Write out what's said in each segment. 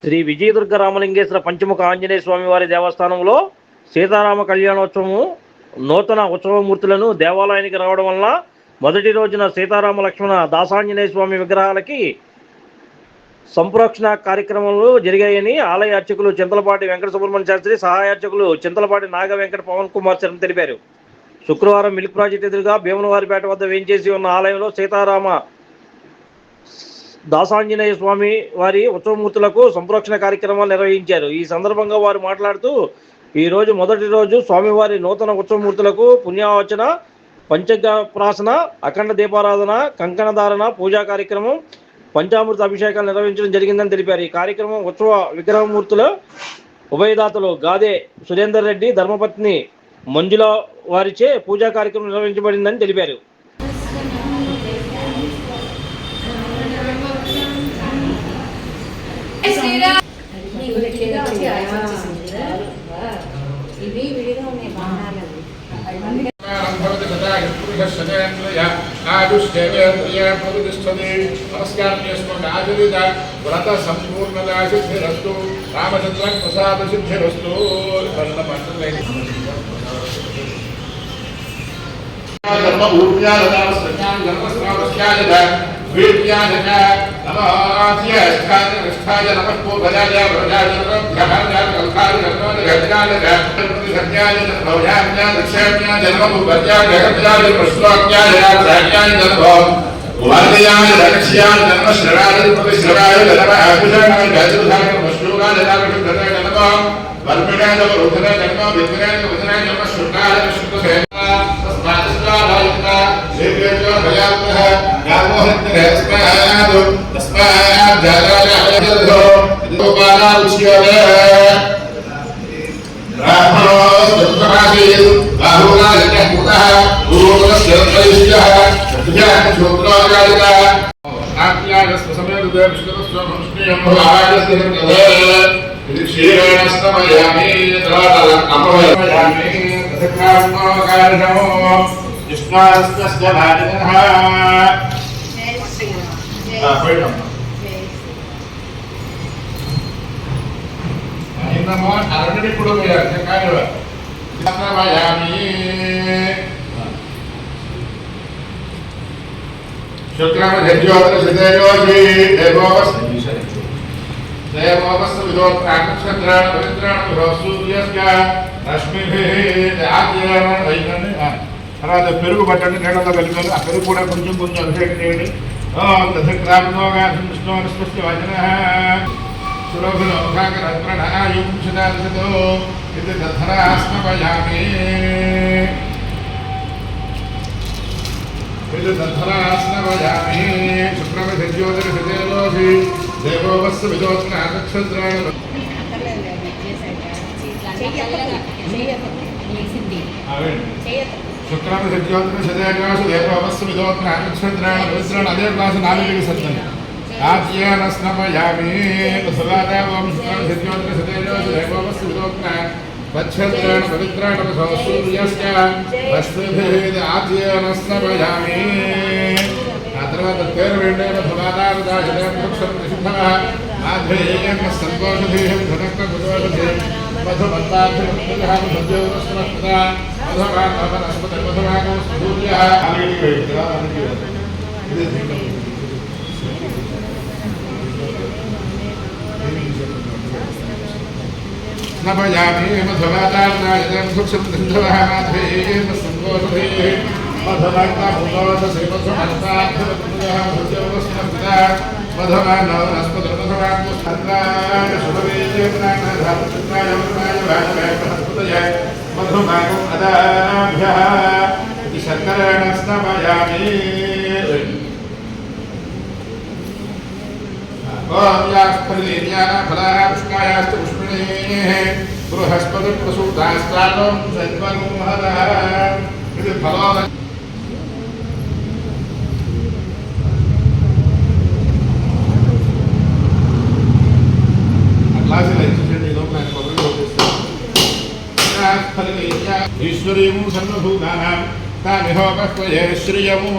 శ్రీ విజయదుర్గ రామలింగేశ్వర పంచముఖ ఆంజనేయ స్వామి వారి దేవస్థానంలో సీతారామ కళ్యాణోత్సవము నూతన ఉత్సవమూర్తులను దేవాలయానికి రావడం వలన మొదటి రోజున సీతారామ లక్ష్మణ దాసాంజనేయ స్వామి విగ్రహాలకి సంప్రోక్షణ కార్యక్రమాలు జరిగాయని ఆలయ అర్చకులు చింతలపాటి వెంకట సుబ్రహ్మణ్య శాస్త్రి సహాయ అర్చకులు చింతలపాటి నాగ వెంకట పవన్ కుమార్ శర్మ తెలిపారు. శుక్రవారం మిల్క్ ప్రాజెక్ట్ ఎదురుగా భీమనవారిపేట వద్ద వేయించేసి ఉన్న ఆలయంలో సీతారామ దాసాంజనేయ స్వామి వారి ఉత్సవమూర్తులకు సంప్రోక్షణ కార్యక్రమాలు నిర్వహించారు. ఈ సందర్భంగా వారు మాట్లాడుతూ ఈ రోజు మొదటి రోజు స్వామివారి నూతన ఉత్సవమూర్తులకు పుణ్యావచన పంచగ ప్రాసన అఖండ దీపారాధన కంకణధారణ పూజా కార్యక్రమం పంచామృత అభిషేకాలు నిర్వహించడం జరిగిందని తెలిపారు. ఈ కార్యక్రమం ఉత్సవ విగ్రహమూర్తుల ఉభయదాతలు గాదే సురేందర్ రెడ్డి ధర్మపత్ని మంజుల వారిచే పూజా కార్యక్రమం నిర్వహించబడిందని తెలిపారు. ఇవి విడిగా ఉన్నాయి బాణాలు ಆಯುಷ್ಯೇಂದ್ರಸ್ಥದೆ ನಮಸ್ಕಾರಣ್ಯಸ್ಮನ್ ಆಚರಿತ ವ್ರತ ಸಂಪೂರ್ಣದ ಸಿದ್ಧಿರಸ್ತು ರಾಮಚಂದ್ರ ಪ್ರಸಾದ ಸಿದ್ಧಿರಸ್ತು ಧರ್ಮ ಊರ್ಮ್ಯಾದ वीर्यानक नमास्य स्थाय नमः पूर्वजाय व्रजाय नमः ध्यानाय कल्पाय नमः गजानक స్థాయ నిష్ఠాయ నమః పూర్వజాయ వ్రజాయ నమః కల్కారి కర్మాయ గజాయ శుక్రాయ పోయినాం మీరు అర్థం కూడా తర్వాత పెరుగు పట్టండి నీళ్ళతో కలిపారు ఆ పెరుగు కూడా కొంచెం కొంచెం అభిషేకం చేయండి ఓం దశక్రాంతోగా విష్ణువనస్పస్య వచన సురభిలోకాకరత్రణాయుంశదాసతో ఇది దధరాస్మపయామి ఇది దధరాస్మపయామి శుక్రమధ్యోదర హృదయలోభి దేవోవస్సు విదోత్న నక్షత్రాణ శుక్రమ సత్యోత్తర శతేకాసు దేవవస్సు విదోత్ర నక్షత్రాణ పవిత్రాణ అదే క్లాసు నాలుగు సత్యం ఆద్యేన స్నపయామి సుగాదేవం శుక్రమ సత్యోత్తర శతేకాసు దేవవస్సు విదోత్ర నక్షత్రాణ పవిత్రాణ సూర్యస్య వస్తుభిः ఆద్యేన స్నపయామి ఆ తర్వాత పేరు వెండైన భవాదారుదాశదేవ వృక్షం ప్రసిద్ధः ఆధ్యేయం సంతోషధీయం ధనక్క ప్రదోషధీయం మధుమత్తాభిమృతః మధ్యోస్మృత మధుమానవనస్పతి మధుమాగం సూర్యः అలాగే नभयामे मधुवातार्नायनं सुक्षं गन्धवः माधवे मसङ्गोषधे मधुवाग्ना भूतवतश्रीमधुमन्ताभ्यवत्पुरः भूत्यवस्मर्पिता मधुमानौ रस्मधुर्मधुराङ्गुष्ठन्दाशुभवेन्द्राय मधुमागम् अदाभ्यः इति शर्करेण स्नपयामि ॐ याः फलेन्याः फलाः पुष्पायाश्च पुष्प బృహస్పతి ప్రసూతాస్తానం సర్వమోహన ఇది ఫలవాద ఈశ్వరీము సర్వభూతానం తామిహోపశ్వయే శ్రియము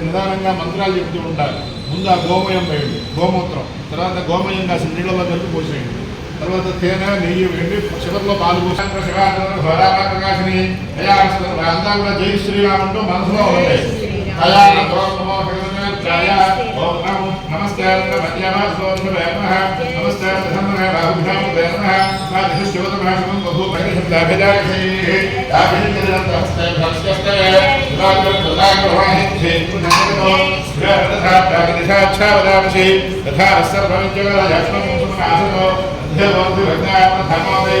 నిదానంగా మంత్రాలు చెప్తూ ఉంటారు ముందు ఆ గోమయం వేయండి గోమూత్రం. తర్వాత గోమయం కాసిన నీళ్ళలో కలిపి పోసేయండి. తర్వాత తేనె నెయ్యి వేయండి చివరిలో పాలు పోసాంధ్ర శివానంద ప్రకాశిని అంతా కూడా జై नमस्ते नमस्ते तथा सर्वविद्योगासनो धर्मोदय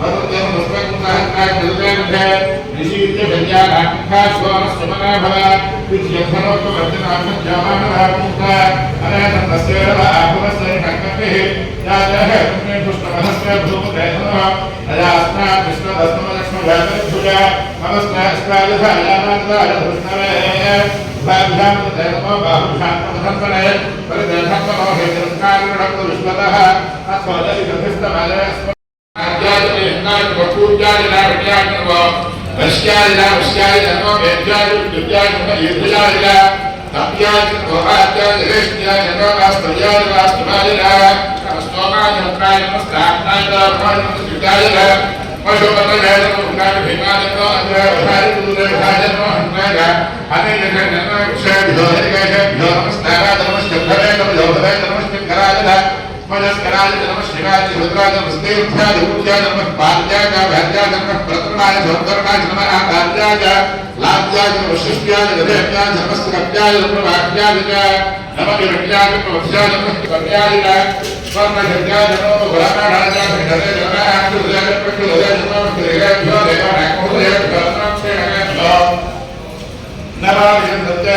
वरुत्यं पुष्पकुङ्कान्ताद्रुताभ्य ऋषियुक्ते कन्याघाटिकाश्वानश्चमनाभव विद्यधनोत्व वर्धनात्मज्ञामानभाकुङ्का अनाथस्य आपुरस्य कङ्कपिः यातः कुण्डे पुष्पमनस्य भूपदेवः अजास्ना कृष्णदस्तमलक्ष्मभ्याभुजा ममस्नास्त्रायुधायानात्रायुधस्मरे ಕರ್ನಾಟಕ ಒಕ್ಕೂಟಾದಿಲ ಅಡ್ಯಾಡಿರುವ ವಶ್ಯಾದಿಲ ವಶ್ಯಾದಿಲ ಅಥವಾ ವ್ಯಜ್ಯಾದಿ ದುರ್ಯಾದಿಲ ಯುದ್ಧಾದಿಲ ತಪ್ಯಾದಿಲ ಗೋಹಾತ್ಯಾದಿ ರೇಷ್ಟ್ಯಾದಿ ಅಥವಾ ಸ್ಥಳೀಯಾದಿ ರಾಷ್ಟ್ರವಾದಿಲ ಸ್ತೋಮಾದಿ ಹಕ್ಕಾದಿಲ ಸ್ಥಾಪನಾದಿಲ ಬ್ರಹ್ಮಾದಿಲ ಯುದ್ಧಾದಿಲ ಭೀಮಾದಿಲ ಅಂದ್ರೆ ಭಾರಿ ದೂರ ಭಾಜನ ಅಂದ್ರೆ ಅನೇಕ ವಿಷಯ उपजस्कराय नमः शिवाय रुद्राय नमस्तेभ्याय रूप्याय नमः बाल्याय भार्याय नमः प्रतरणाय सौकरणाय नमः आकार्याय लाभ्याय वशिष्ठ्याय हृदयाय नमः सुरभ्याय नमः वाक्याय नमः विरक्त्याय प्रवक्ष्याय नमः पर्याय स्वर्णहृदयाय नमः वराणाय हृदय नमः हृदय प्रकृति हृदय नमः हृदय हृदय हृदय नमः विन्दत्य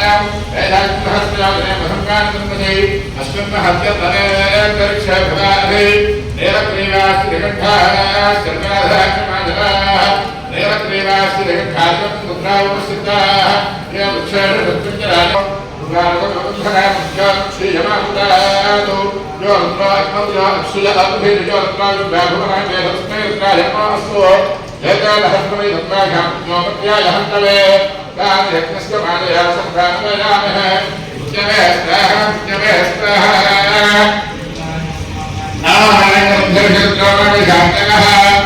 నమ గదే నమ ఆకుర్యాయ నమ కులయాయ నమ శ్రీరేభ్యో దేవాయ కులయాయ నమ నమామిషంతేభ్యో నమః నమః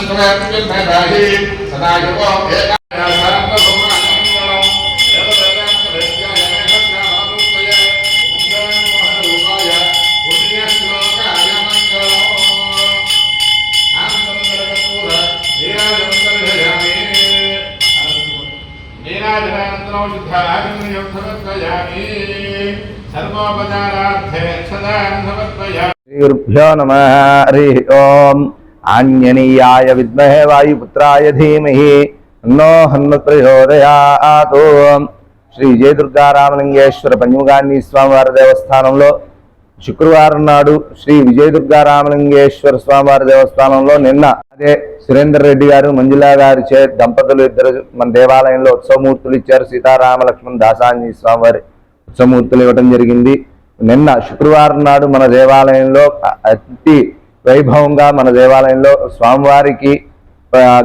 సర్వోపచారార్థే సదాన్ సమర్పయామి శ్రీగురుభ్యో నమ హరి ఓం ఆంజనేయాయ విద్మహే వాయుపుత్రాయ ధీమహి తన్నో హన్మత్ ప్రచోదయాత్ శ్రీ విజయదుర్గారామలింగేశ్వర పంచముగాన్ని స్వామివారి దేవస్థానంలో శుక్రవారం నాడు శ్రీ విజయదుర్గారామలింగేశ్వర స్వామివారి దేవస్థానంలో నిన్న అదే సురేందర్ రెడ్డి గారు మంజులా గారి చే దంపతులు ఇద్దరు మన దేవాలయంలో ఉత్సవమూర్తులు ఇచ్చారు సీతారామ లక్ష్మణ్ దాసాంజీ స్వామివారి సమూర్తులు ఇవ్వటం జరిగింది. నిన్న శుక్రవారం నాడు మన దేవాలయంలో అతి వైభవంగా మన దేవాలయంలో స్వామివారికి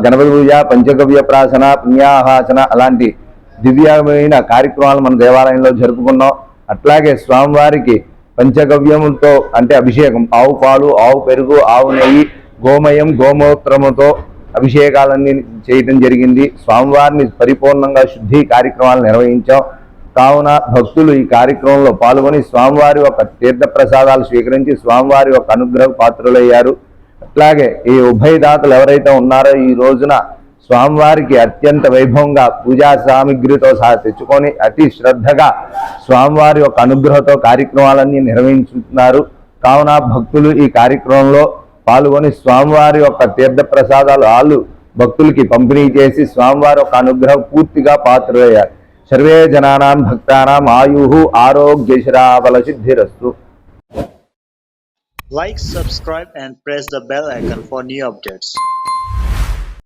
గణపతి పూజ పంచగవ్య ప్రాసన పుణ్యాహాసన అలాంటి దివ్యమైన కార్యక్రమాలు మన దేవాలయంలో జరుపుకున్నాం. అట్లాగే స్వామివారికి పంచగవ్యములతో అంటే అభిషేకం ఆవు పాలు ఆవు పెరుగు ఆవు నెయ్యి గోమయం గోమూత్రముతో అభిషేకాలన్నీ చేయటం జరిగింది. స్వామివారిని పరిపూర్ణంగా శుద్ధి కార్యక్రమాలు నిర్వహించాం. కావున భక్తులు ఈ కార్యక్రమంలో పాల్గొని స్వామివారి యొక్క తీర్థ ప్రసాదాలు స్వీకరించి స్వామివారి యొక్క అనుగ్రహ పాత్రులయ్యారు. అట్లాగే ఈ ఉభయదాతలు ఎవరైతే ఉన్నారో ఈ రోజున స్వామివారికి అత్యంత వైభవంగా పూజా సామాగ్రితో సహా తెచ్చుకొని అతి శ్రద్ధగా స్వామివారి యొక్క అనుగ్రహంతో కార్యక్రమాలన్నీ నిర్వహించుతున్నారు. కావున భక్తులు ఈ కార్యక్రమంలో పాల్గొని స్వామివారి యొక్క తీర్థ ప్రసాదాలు వాళ్ళు భక్తులకి పంపిణీ చేసి స్వామివారి యొక్క అనుగ్రహం పూర్తిగా పాత్రలయ్యారు. सर्वे जना भक्ता आयु आरोग्य शिराबल सिद्धिस्तु like subscribe and press the bell icon for new updates